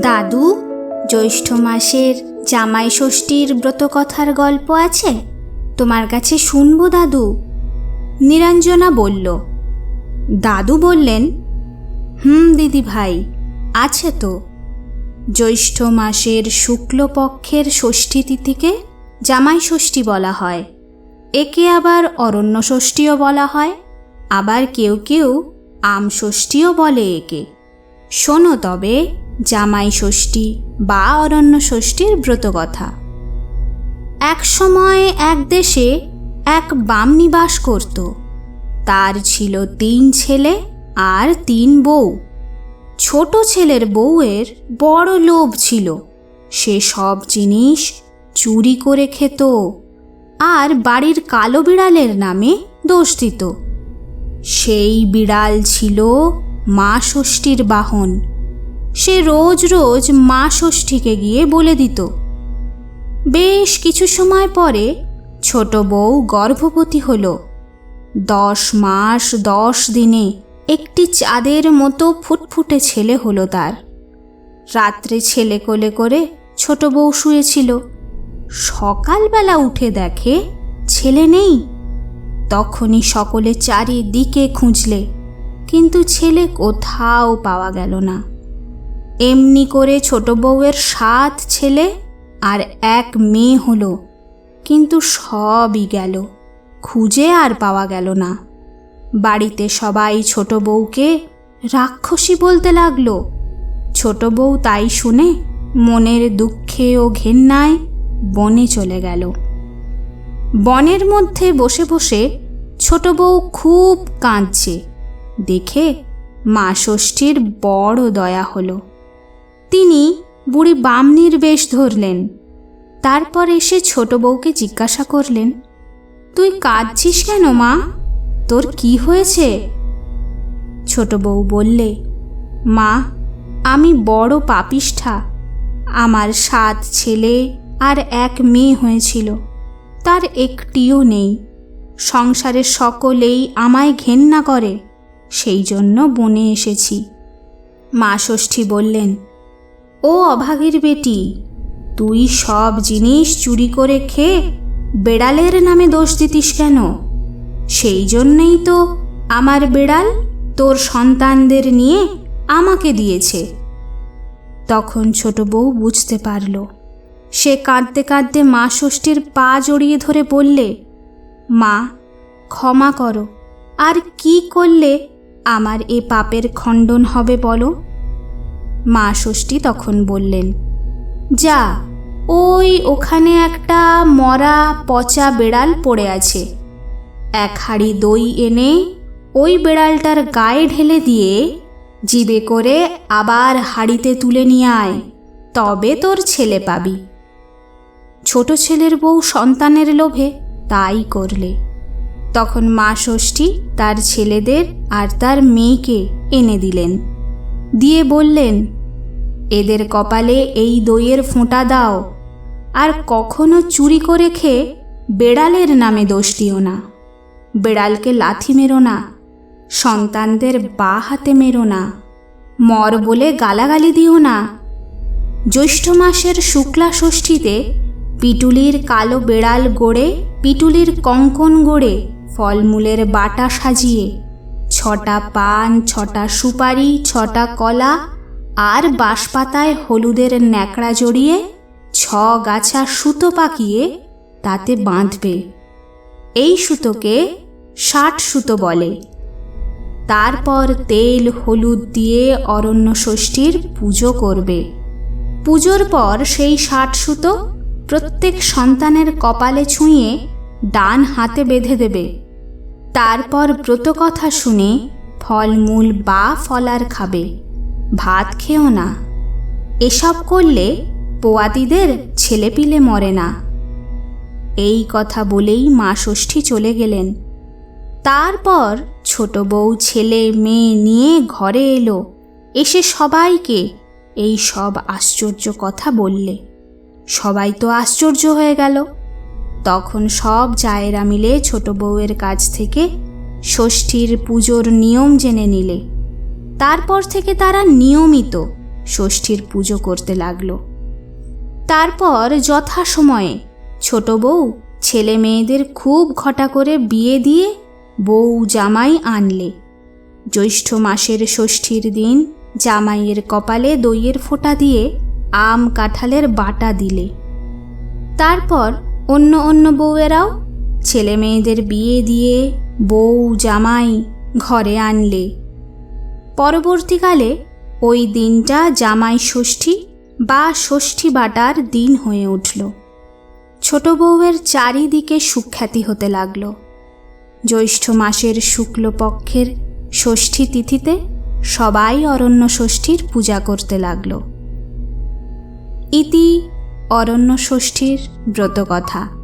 দাদু, জ্যৈষ্ঠ মাসের জামাই ষষ্ঠীর ব্রতকথার গল্প আছে? তোমার কাছে শুনব, দাদু। নিরঞ্জনা বলল, দাদু বললেন, হুম, দিদি ভাই, আছে তো। জ্যৈষ্ঠ মাসের শুক্লপক্ষের ষষ্ঠী তিথিকে জামাই ষষ্ঠী বলা হয়। একে আবার অরণ্য ষষ্ঠীও বলা হয়, আবার কেউ কেউ আম ষষ্ঠীও বলে একে। শোনো তবে জামাই ষষ্ঠী বা অরণ্য ষষ্ঠীর ব্রতকথা এক সময় এক দেশে এক বাম নিবাস করত। তার ছিল তিন ছেলে আর তিন বউ। ছোট ছেলের বউয়ের বড় লোভ ছিল। সে সব জিনিস চুরি করে খেত আর বাড়ির কালো বিড়ালের নামে দোষ দিত। সেই বিড়াল ছিল মা ষষ্ঠীর বাহন। সে রোজ রোজ মা ষষ্ঠীকে গিয়ে বলে দিত। বেশ কিছু সময় পরে ছোট বউ গর্ভবতী হল। দশ মাস দশ দিনে একটি চাঁদের মতো ফুটফুটে ছেলে হলো তার। রাত্রে ছেলে কোলে করে ছোট বউ শুয়েছিল। সকালবেলা উঠে দেখে ছেলে নেই। তখনই সকলে চারিদিকে খুঁজলে, কিন্তু ছেলে কোথাও পাওয়া গেল না। এমনি করে ছোট বউয়ের সাত ছেলে আর এক মেয়ে হলো। কিন্তু সবই গেল। খুঁজে আর পাওয়া গেল না। বাড়িতে সবাই ছোট বউকে রাক্ষসী বলতে লাগল। ছোট বউ তাই শুনে মনের দুঃখে ও ঘেন্নায় বনে চলে গেল। বনের মধ্যে বসে বসে ছোট বউ খুব কাঁদছে। দেখে মা ষষ্ঠীর বড় দয়া হলো। তিনি বুড়ি বামনির বেশ ধরলেন। তারপর এসে ছোট বউকে জিজ্ঞাসা করলেন, তুই কাঁদছিস কেন মা? তোর কি হয়েছে? ছোট বউ বললে, মা, আমি বড় পাপিষ্ঠা। আমার সাত ছেলে আর এক মেয়ে হয়েছিল। তার একটিও নেই। সংসারের সকলেই আমায় ঘেন্না করে। সেই জন্য বনে এসেছি। মা ষষ্ঠী বললেন ও অভাগীর বেটি, তুই সব জিনিস চুরি করে খেয়ে বেড়ালের নামে দোষ দিতিস কেন? সেই জন্যেই তো আমার বেড়াল তোর সন্তানদের নিয়ে আমাকে দিয়েছে। তখন ছোট বউ বুঝতে পারল। সে কাঁদতে কাঁদতে মা ষষ্ঠীর পা জড়িয়ে ধরে বললে, মা, ক্ষমা করো। আর কি করলে আমার এ পাপের খণ্ডন হবে বলো? মা ষষ্ঠী তখন বললেন, যা, ওই ওখানে একটা মরা পচা বেড়াল পড়ে আছে। এক হাঁড়ি দই এনে ওই বেড়ালটার গায়ে ঢেলে দিয়ে জিবে করে আবার হাঁড়িতে তুলে নিয়ে আয়, তবে তোর ছেলে পাবি। ছোট ছেলের বউ সন্তানের লোভে তাই করলে। তখন মা ষষ্ঠী তার ছেলেদের আর তার মেয়েকে এনে দিলেন। দিয়ে বললেন এদের কপালে এই দইয়ের ফোঁটা দাও। আর কখনো চুরি করে খেয়ে বেড়ালের নামে দোষ দিও না। বেড়ালকে লাথি মেরো না। সন্তানদের বা হাতে মেরো না। মর বলে গালাগালি দিও না। জ্যৈষ্ঠ মাসের শুক্লা ষষ্ঠীতে পিটুলির কালো বেড়াল গড়ে পিটুলির কঙ্কন গড়ে ফলমূলের বাটা সাজিয়ে, ছটা পান, ছটা সুপারি, ছটা কলা আর বাঁশপাতায় হলুদের ন্যাকড়া জড়িয়ে ছ গাছা সুতো পাকিয়ে তাতে বাঁধবে। এই সুতোকে ষাট সুতো বলে। তারপর তেল হলুদ দিয়ে অরণ্য ষষ্ঠীর পুজো করবে। পুজোর পর সেই ষাট সুতো প্রত্যেক সন্তানের কপালে ছুঁয়ে ডান হাতে বেঁধে দেবে। তারপর ব্রতকথা শুনে ফলমূল বা ফলার খাবে। ভাত খেও না। এসব করলে পোয়াতিদের ছেলেপিলে মরে না। এই কথা বলেই মা ষষ্ঠী চলে গেলেন। তারপর ছোট বউ, ছেলে, মেয়ে নিয়ে ঘরে এলো। এসে সবাইকে এই সব আশ্চর্য কথা বললে। সবাই তো আশ্চর্য হয়ে গেল। তখন সব জায়েরা মিলে ছোট বউয়ের কাছ থেকে ষষ্ঠীর পুজোর নিয়ম জেনে নিলে। তারপর থেকে তারা নিয়মিত ষষ্ঠীর পুজো করতে লাগল। তারপর যথাসময়ে ছোট বউ ছেলে মেয়েদের খুব ঘটা করে বিয়ে দিয়ে বউ জামাই আনলে। জ্যৈষ্ঠ মাসের ষষ্ঠীর দিন জামাইয়ের কপালে দইয়ের ফোঁটা দিয়ে আম কাঁঠালের বাটা দিলে। তারপর অন্য অন্য বউয়েরাও ছেলে মেয়েদের বিয়ে দিয়ে বউ জামাই ঘরে আনলে। পরবর্তীকালে ওই দিনটা জামাই ষষ্ঠী বা ষষ্ঠী বাটার দিন হয়ে উঠল। ছোট বউয়ের চারিদিকে সুখ্যাতি হতে লাগল। জ্যৈষ্ঠ মাসের শুক্লপক্ষের ষষ্ঠী তিথিতে সবাই অরণ্য ষষ্ঠীর পূজা করতে লাগল। ইতি অরণ্য ষষ্ঠীর ব্রতকথা।